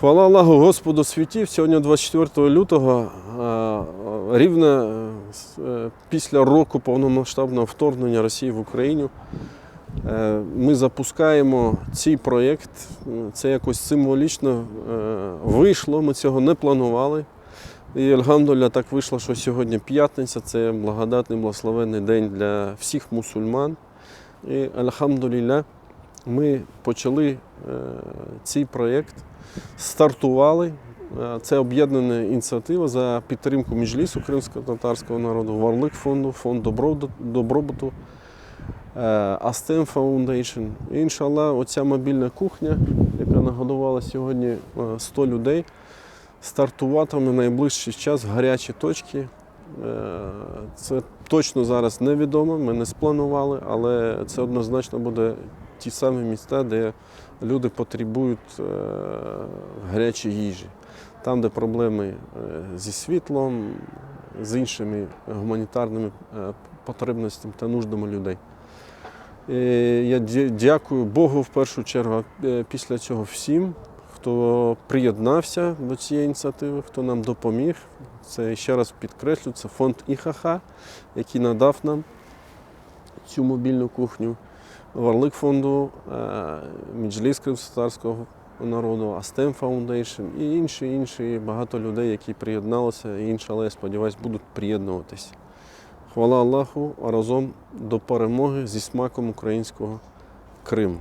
Хвала Аллаху Господу світів. Сьогодні 24 лютого, рівно е, е, після року повномасштабного вторгнення Росії в Україну, е, ми запускаємо цей проєкт. Це якось символічно вийшло, ми цього не планували. І Альгамдулля так вийшло, що сьогодні п'ятниця, це благодатний, благословенний день для всіх мусульман. І Альхамдулілля, ми почали е, цей проєкт, стартували. Е, Це об'єднана ініціатива за підтримку Міжлісу кримсько-татарського народу, Варлик фонду, фонд добробуту, е, Астем Foundation. І, іншалла, оця мобільна кухня, яка нагодувала сьогодні е, 100 людей, стартуватиме найближчий час в гарячі точки. Це точно зараз невідомо, ми не спланували, але це однозначно буде ті самі міста, де люди потребують е, гарячої їжі. Там, де проблеми е, зі світлом, з іншими гуманітарними е, потребностями та нуждами людей. Я дякую Богу в першу чергу, після цього всім, хто приєднався до цієї ініціативи, хто нам допоміг. Це ще раз підкреслю, це фонд ІХХ, який надав нам цю мобільну кухню. Варлик фонду, е, Міджліс кримськотарського народу, Астем Foundation і інші, інші багато людей, які приєдналися, і інші, але я сподіваюся, будуть приєднуватися. Хвала Аллаху, разом до перемоги зі смаком українського Криму.